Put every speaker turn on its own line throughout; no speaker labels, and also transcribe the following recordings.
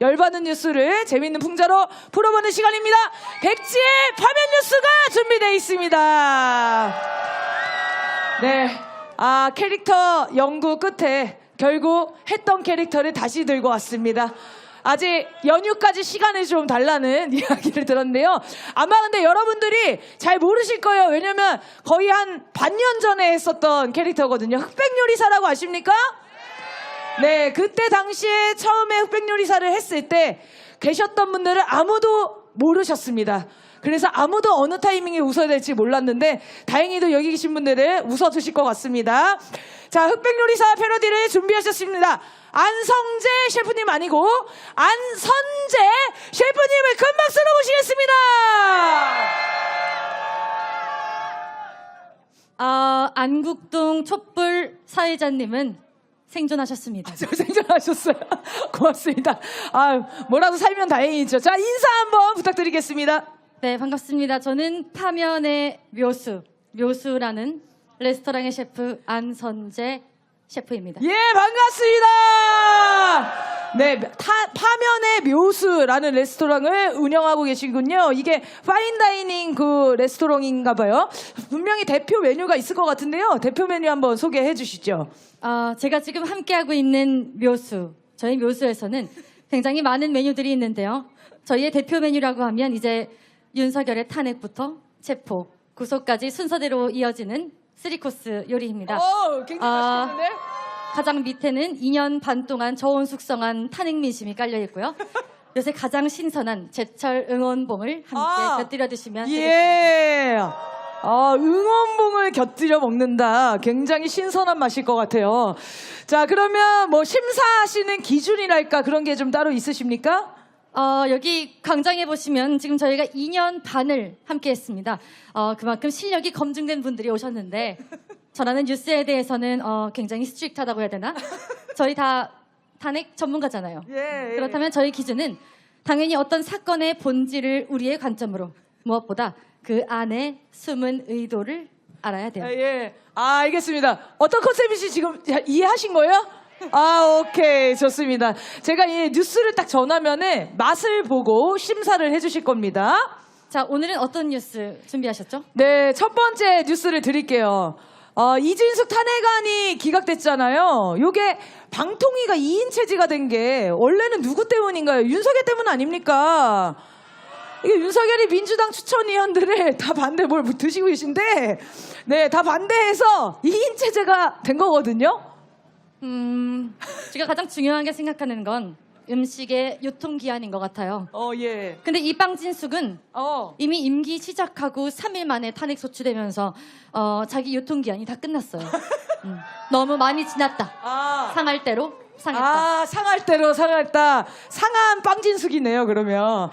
열받는 뉴스를 재밌는 풍자로 풀어보는 시간입니다. 백지의 파면 뉴스가 준비되어 있습니다. 네. 아, 캐릭터 연구 끝에 결국 했던 캐릭터를 다시 들고 왔습니다. 아직 연휴까지 시간을 좀 달라는 이야기를 들었는데요. 아마 근데 여러분들이 잘 모르실 거예요. 왜냐면 거의 한 반년 전에 했었던 캐릭터거든요. 흑백요리사라고 아십니까? 네, 그때 당시에 처음에 흑백요리사를 했을 때 계셨던 분들은 아무도 모르셨습니다. 그래서 아무도 어느 타이밍에 웃어야 될지 몰랐는데 다행히도 여기 계신 분들은 웃어주실 것 같습니다. 자, 흑백요리사 패러디를 준비하셨습니다. 안성재 셰프님 아니고 안선재 셰프님을 큰 박수로 모시겠습니다.
아, 안국동 촛불 사회자님은 생존하셨습니다.
저 생존하셨어요. 고맙습니다. 아, 뭐라도 살면 다행이죠. 자, 인사 한번 부탁드리겠습니다.
네, 반갑습니다. 저는 파면의 묘수, 묘수라는 레스토랑의 셰프 안선재 셰프입니다.
예, 반갑습니다. 네, 타, 파면의 묘수라는 레스토랑을 운영하고 계시군요. 이게 파인다이닝 그 레스토랑인가 봐요. 분명히 대표 메뉴가 있을 것 같은데요. 대표 메뉴 한번 소개해 주시죠.
아, 제가 지금 함께하고 있는 묘수, 저희 묘수에서는 굉장히 많은 메뉴들이 있는데요. 저희의 대표 메뉴라고 하면 이제 윤석열의 탄핵부터 체포, 구속까지 순서대로 이어지는 쓰리코스 요리입니다.
오, 굉장히
아.
맛있겠는데?
가장 밑에는 2년 반 동안 저온 숙성한 탄핵 민심이 깔려 있고요. 요새 가장 신선한 제철 응원봉을 함께
아.
곁들여 드시면 되겠습니다.
예. 아, 응원봉을 곁들여 먹는다. 굉장히 신선한 맛일 것 같아요. 자, 그러면 뭐 심사하시는 기준이랄까 그런 게 좀 따로 있으십니까?
어, 여기 광장에 보시면 지금 저희가 2년 반을 함께 했습니다. 어, 그만큼 실력이 검증된 분들이 오셨는데 저라는 뉴스에 대해서는 어, 굉장히 스트릭트하다고 해야 되나? 저희 다 탄핵 전문가잖아요.
예. 예.
그렇다면 저희 기준은 당연히 어떤 사건의 본질을 우리의 관점으로 무엇보다 그 안에 숨은 의도를 알아야 돼요.
아, 예. 아, 알겠습니다. 어떤 컨셉이시 지금 이해하신 거예요? 아, 오케이. 좋습니다. 제가 이 뉴스를 딱 전하면은 맛을 보고 심사를 해주실 겁니다.
자, 오늘은 어떤 뉴스 준비하셨죠?
네, 첫 번째 뉴스를 드릴게요. 어, 이진숙 탄핵안이 기각됐잖아요. 요게 방통위가 2인 체제가 된 게 원래는 누구 때문인가요? 윤석열 때문 아닙니까? 이게 윤석열이 민주당 추천 위원들을 다 반대 뭘 드시고 계신데, 네, 다 반대해서 2인 체제가 된 거거든요.
음, 제가 가장 중요하게 생각하는 건 음식의 유통기한인 것 같아요.
어, 예.
근데 이 빵진숙은
어.
이미 임기 시작하고 3일 만에 탄핵 소추되면서 어, 자기 유통기한이 다 끝났어요. 음, 너무 많이 지났다.
아.
상할 대로 상했다.
아, 상할 대로 상했다. 상한 빵진숙이네요, 그러면.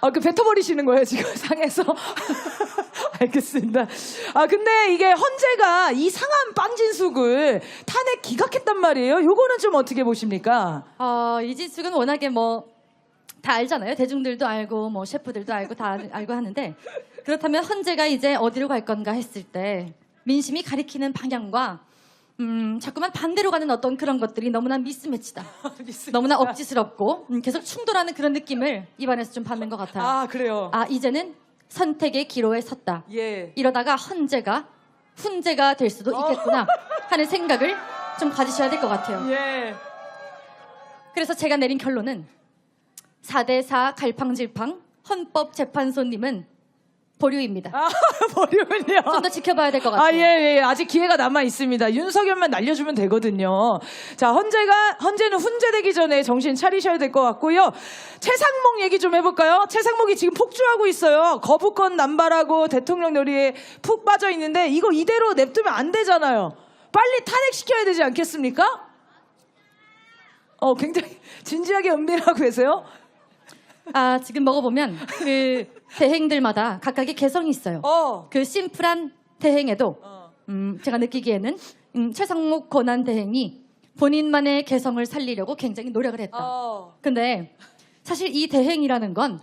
아, 그 뱉어버리시는 거예요, 지금 상해서. 알겠습니다. 아, 근데 이게 헌재가 이 상한 빵진숙을 탄핵 기각했단 말이에요. 요거는 좀 어떻게 보십니까?
어, 이진숙은 워낙에 뭐 다 알잖아요. 대중들도 알고 뭐 셰프들도 알고 다 알- 알고 하는데 그렇다면 헌재가 이제 어디로 갈 건가 했을 때 민심이 가리키는 방향과 음, 자꾸만 반대로 가는 어떤 그런 것들이 너무나 미스매치다. 너무나 억지스럽고 음, 계속 충돌하는 그런 느낌을 입안에서 좀 받는 것 같아요.
아, 그래요.
아 이제는 선택의 기로에 섰다.
예.
이러다가 헌재가 훈재가 될 수도 있겠구나 하는 생각을 좀 가지셔야 될 것 같아요.
예.
그래서 제가 내린 결론은 4대4 갈팡질팡 헌법재판소님은 보류입니다.
아, 버리면요.
좀 더 지켜봐야 될 것 같아요.
아, 예, 예. 아직 기회가 남아 있습니다. 윤석열만 날려주면 되거든요. 자, 헌재가, 헌재는 훈재되기 전에 정신 차리셔야 될 것 같고요. 최상목 얘기 좀 해볼까요? 최상목이 지금 폭주하고 있어요. 거부권 남발하고 대통령 놀이에 푹 빠져 있는데 이거 이대로 냅두면 안 되잖아요. 빨리 탄핵시켜야 되지 않겠습니까? 어, 굉장히 진지하게 은밀하고 계세요.
아, 지금 먹어보면 그 대행들마다 각각의 개성이 있어요.
어.
그 심플한 대행에도
어.
음, 제가 느끼기에는 음, 최상목 권한 대행이 본인만의 개성을 살리려고 굉장히 노력을 했다.
어.
근데 사실 이 대행이라는 건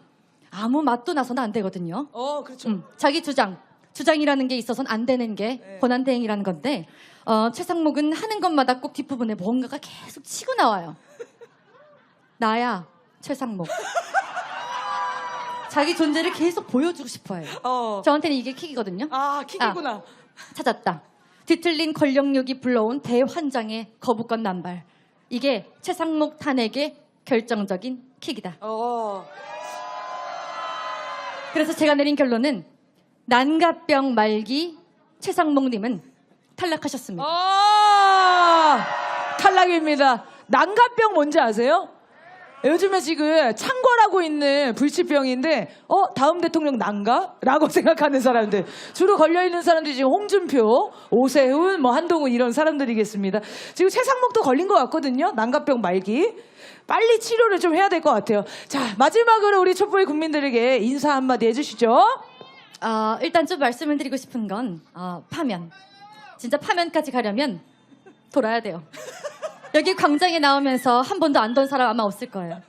아무 맛도 나서는 안 되거든요.
어, 그렇죠.
음, 자기 주장, 주장이라는 게 있어서는 안 되는 게
네.
권한 대행이라는 건데 어, 최상목은 하는 것마다 꼭 뒷부분에 뭔가가 계속 치고 나와요. 나야 최상목. 자기 존재를 계속 보여주고 싶어해요.
어.
저한테는 이게 킥이거든요.
아, 킥이구나.
찾았다. 뒤틀린 권력욕이 불러온 대환장의 거부권 남발. 이게 최상목 탄핵의 결정적인 킥이다.
어.
그래서 제가 내린 결론은 난가병 말기 최상목님은 탈락하셨습니다.
아, 탈락입니다. 난가병 뭔지 아세요? 요즘에 지금 창궐하고 있는 불치병인데, 어, 다음 대통령 난가? 라고 생각하는 사람들. 주로 걸려있는 사람들이 지금 홍준표, 오세훈, 뭐 한동훈 이런 사람들이겠습니다. 지금 최상목도 걸린 것 같거든요. 난가병 말기. 빨리 치료를 좀 해야 될 것 같아요. 자, 마지막으로 우리 촛불 국민들에게 인사 한마디 해주시죠.
아, 일단 좀 말씀을 드리고 싶은 건 아, 파면. 진짜 파면까지 가려면 돌아야 돼요. 여기 광장에 나오면서 한 번도 안돈 사람 아마 없을 거예요.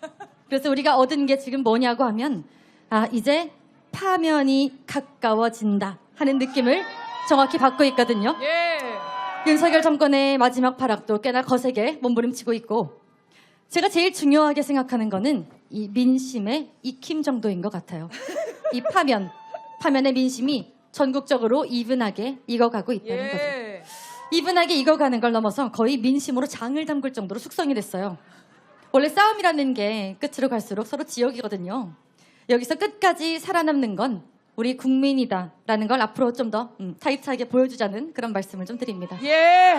그래서 우리가 얻은 게 지금 뭐냐고 하면 아, 이제 파면이 가까워진다 하는 느낌을 정확히 받고 있거든요.
예.
윤석열 정권의 마지막 발악도 꽤나 거세게 몸부림치고 있고 제가 제일 중요하게 생각하는 거는 이 민심의 익힘 정도인 것 같아요. 이 파면, 파면의 민심이 전국적으로 이분하게 익어가고 있다는 거죠.
예.
이분하게 익어가는 걸 넘어서 거의 민심으로 장을 담글 정도로 숙성이 됐어요. 원래 싸움이라는 게 끝으로 갈수록 서로 지역이거든요. 여기서 끝까지 살아남는 건 우리 국민이다라는 걸 앞으로 좀더 음, 타이트하게 보여주자는 그런 말씀을 좀 드립니다.
예,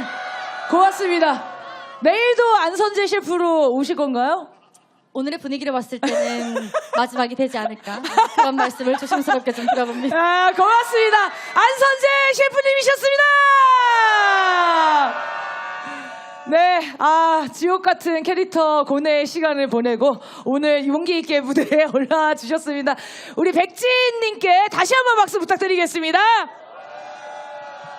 고맙습니다. 내일도 안선재 셰프로 오실 건가요?
오늘의 분위기를 봤을 때는 마지막이 되지 않을까 그런 말씀을 조심스럽게 좀 드려봅니다.
아, 고맙습니다. 안선재 셰프님이셨습니다. 아, 지옥 같은 캐릭터 고뇌의 시간을 보내고 오늘 용기 있게 무대에 올라와 주셨습니다. 우리 백진님께 다시 한번 박수 부탁드리겠습니다.